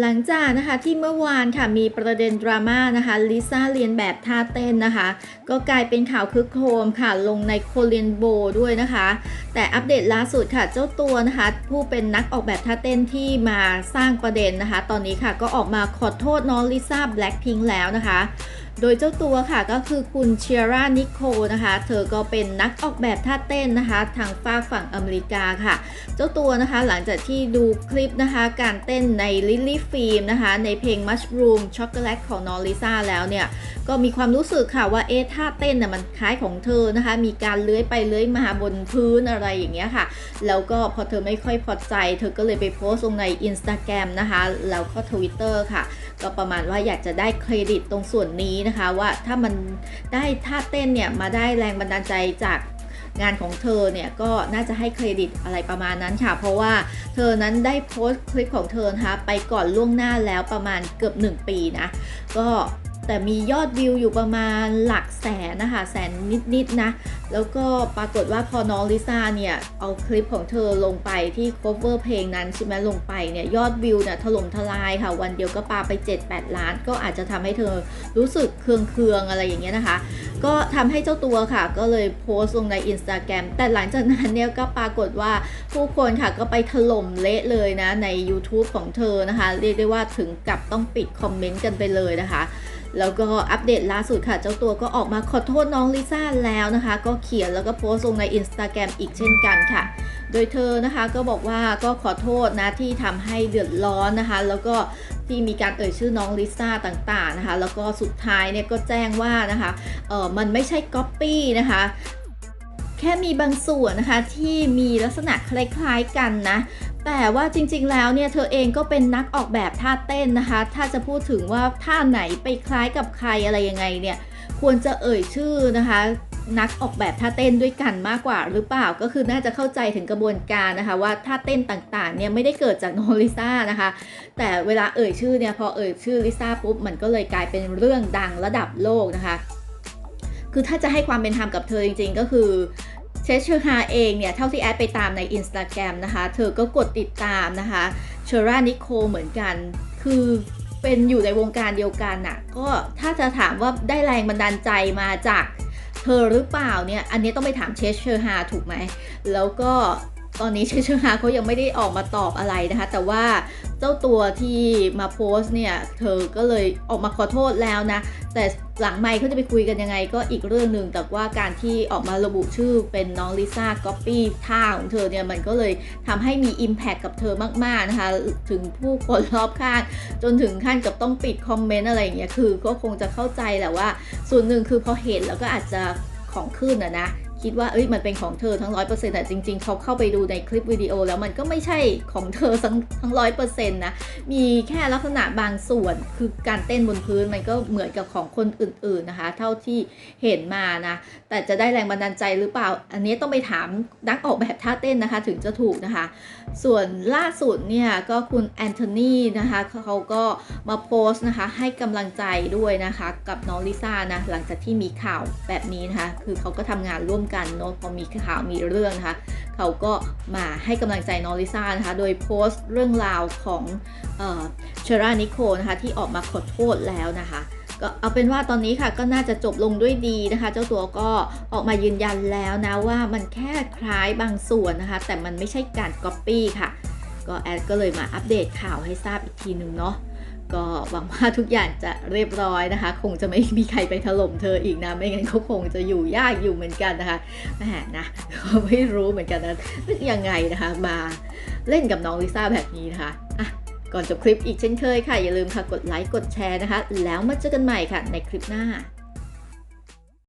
หลังจากนะคะที่เมื่อวานค่ะมีประเด็นดราม่านะคะลิซ่าเรียนแบบท่าเต้นนะคะ ก็กลายเป็นข่าวคึกโครมค่ะลงในโคเรียนโบด้วยนะคะ แต่อัปเดตล่าสุดค่ะเจ้าตัวนะคะ ผู้เป็นนักออกแบบท่าเต้นที่มาสร้างประเด็นนะคะ ตอนนี้ค่ะก็ออกมาขอโทษน้องลิซ่าแบล็คพิงแล้วนะคะ โดยเจ้าตัวค่ะก็คือคุณเชียร่านิโคนะคะ เธอก็เป็นนักออกแบบท่าเต้นนะคะ ทางฝากฝั่งอเมริกาค่ะ เจ้าตัวนะคะหลังจากที่ดูคลิปนะคะ การเต้นในลิลลี่ฟิล์มนะคะ ในเพลง Mushroom Chocolate ของนอริซ่าแล้วเนี่ย ก็มีความรู้สึกค่ะว่าเอ๊ะท่าเต้นน่ะมันคล้ายของเธอนะคะ มีการเลื้อยไปเลื้อยมาบนพื้นอะไรอย่างเงี้ยค่ะ แล้วก็พอเธอไม่ค่อยพอใจ เธอก็เลยไปโพสต์ลงใน Instagram นะคะแล้วก็ Twitter ค่ะ ก็ประมาณว่าอยากจะได้เครดิตตรงส่วนนี้นะคะว่าถ้ามันได้ท่าเต้นเนี่ยมาได้แรงบันดาลใจจากงานของเธอเนี่ยก็น่าจะให้เครดิตอะไรประมาณนั้นค่ะ เพราะว่าเธอนั้นได้โพสต์คลิปของเธอนะคะไปก่อนล่วงหน้าแล้วประมาณเกือบ 1 ปีนะ ก็ แต่มียอดวิวอยู่ประมาณหลักแสนนะคะแสนนิดๆนะ แล้วก็ปรากฏว่าพอน้องลิซ่าเนี่ย เอาคลิปของเธอลงไปที่ cover เพลงนั้นใช่ไหมลงไปเนี่ย ยอดวิวเนี่ยถล่มทลายค่ะ วันเดียวก็ปาไป 7-8 ล้าน ก็อาจจะทำให้เธอรู้สึกเคืองๆอะไรอย่างเงี้ยนะคะก็ทำให้เจ้าตัวค่ะ ก็เลยโพสต์ลงใน Instagram แต่หลังจากนั้นเนี่ยก็ปรากฏว่าผู้คนค่ะก็ไปถล่มเละเลยนะใน YouTube ของเธอนะคะ เรียกได้ว่าถึงกับต้องปิดคอมเมนต์กันไปเลยนะคะแล้วก็อัปเดตล่าสุดค่ะ เจ้าตัวก็ออกมาขอโทษน้องลิซ่าแล้วนะคะ ก็เขียนแล้วก็โพสต์ลงใน Instagram อีกเช่นกันค่ะ โดยเธอนะคะก็บอกว่าก็ขอโทษนะที่ทำให้เดือดร้อนนะคะ แล้วก็ ที่มีการเอ่ยชื่อน้องลิซ่าต่างๆนะคะ แล้วก็สุดท้ายเนี่ยก็แจ้งว่านะคะเออมันไม่ใช่ก๊อปปี้นะคะแค่มีบางส่วนนะคะที่มีลักษณะคล้ายๆกันนะแต่ว่าจริงๆ แล้วเนี่ยเธอเองก็เป็นนักออกแบบท่าเต้นนะคะ ถ้าจะพูดถึงว่าท่าไหนไปคล้ายกับใครอะไรยังไงเนี่ยควรจะเอ่ยชื่อนะคะ นักออกแบบท่าเต้นด้วยกันมากกว่าหรือเปล่าก็คือน่าจะเข้าใจถึงกระบวนการนะคะ ว่าท่าเต้นต่างๆเนี่ยไม่ได้เกิดจากน้องลิซ่านะคะ แต่เวลาเอ่ยชื่อเนี่ยพอเอ่ยชื่อลิซ่าปุ๊บมันก็เลยกลายเป็นเรื่องดังระดับโลกนะคะ คือถ้าจะให้ความเป็นธรรมกับเธอจริง ๆ ก็คือเชชเชอร์ฮาเองเนี่ยเท่าที่แอดไปตามใน Instagram นะคะ เธอก็กดติดตามนะคะเชอร่านิโคเหมือนกัน คือเป็นอยู่ในวงการเดียวกันน่ะก็ถ้าจะถามว่าได้แรงบันดาลใจมาจาก เธอหรือเปล่าเนี่ย อันนี้ต้องไปถามเชชเชอร์ฮาถูกไหม แล้วก็ตอนนี้เชชเชอร์ฮาเขายังไม่ได้ออกมาตอบอะไรนะคะ แต่ว่า เจ้าตัวที่มาโพสเนี่ยเธอก็เลยออกมาขอโทษแล้วนะ แต่หลังไมค์เขาจะไปคุยกันยังไงก็อีกเรื่องหนึ่งแต่ว่าการที่ออกมาระบุชื่อเป็นน้องลิซ่าก๊อปปี้ท่าของเธอเนี่ยมันก็เลยทำให้มี Impact กับเธอมากๆนะคะถึงผู้คนรอบข้างจนถึงขั้นกับต้องปิดคอมเมนต์อะไรอย่างเงี้ยคือก็คงจะเข้าใจแหละว่า ส่วนหนึ่งคือพอเห็นแล้วก็อาจจะของขึ้นอะนะ คิดว่าเอ้ยมันเป็นของเธอทั้งร้อยเปอร์เซ็นต์แต่จริง ๆ เขาเข้าไปดูในคลิปวิดีโอแล้วมันก็ไม่ใช่ของเธอทั้งทั้งร้อยเปอร์เซ็นต์นะ มีแค่ลักษณะบางส่วนคือการเต้นบนพื้นมันก็เหมือนกับของคนอื่น ๆนะคะ เท่าที่เห็นมานะ แต่จะได้แรงบันดาลใจหรือเปล่า อันนี้ต้องไปถามนักออกแบบท่าเต้นนะคะ ถึงจะถูกนะคะ ส่วนล่าสุดเนี่ยก็คุณแอนโทนีนะคะเขาก็มาโพสต์นะคะให้กำลังใจด้วยนะคะ กับน้องลิซ่านะหลังจากที่มีข่าวแบบนี้นะคะ คือเขาก็ทำงานร่วมกันเนาะพอมีข่าวมีเรื่องนะคะ เขาก็มาให้กำลังใจน้องลิซ่านะคะ โดยโพสต์เรื่องราวของเชอร่านิโคนะคะ ที่ออกมาขอโทษแล้วนะคะก็เอาเป็นว่าตอนนี้ค่ะก็น่าจะจบลงด้วยดีนะคะ เจ้าตัวก็ออกมายืนยันแล้วนะว่ามันแค่คล้ายบางส่วนนะคะ แต่มันไม่ใช่การก๊อปปี้ค่ะ ก็แอดก็เลยมาอัปเดตข่าวให้ทราบอีกทีหนึ่งเนาะ ก็หวังว่าทุกอย่างจะเรียบร้อยนะคะ คงจะไม่มีใครไปถล่มเธออีกนะ ไม่งั้นเขาคงจะอยู่ยากอยู่เหมือนกันนะคะแหมนะก็ไม่รู้เหมือนกันนะนึกยังไงนะคะ มาเล่นกับน้องลิซ่าแบบนี้นะคะอะก่อนจบคลิปอีกเช่นเคยค่ะ อย่าลืมค่ะกดไลค์กดแชร์นะคะ แล้วมาเจอกันใหม่ค่ะในคลิปหน้า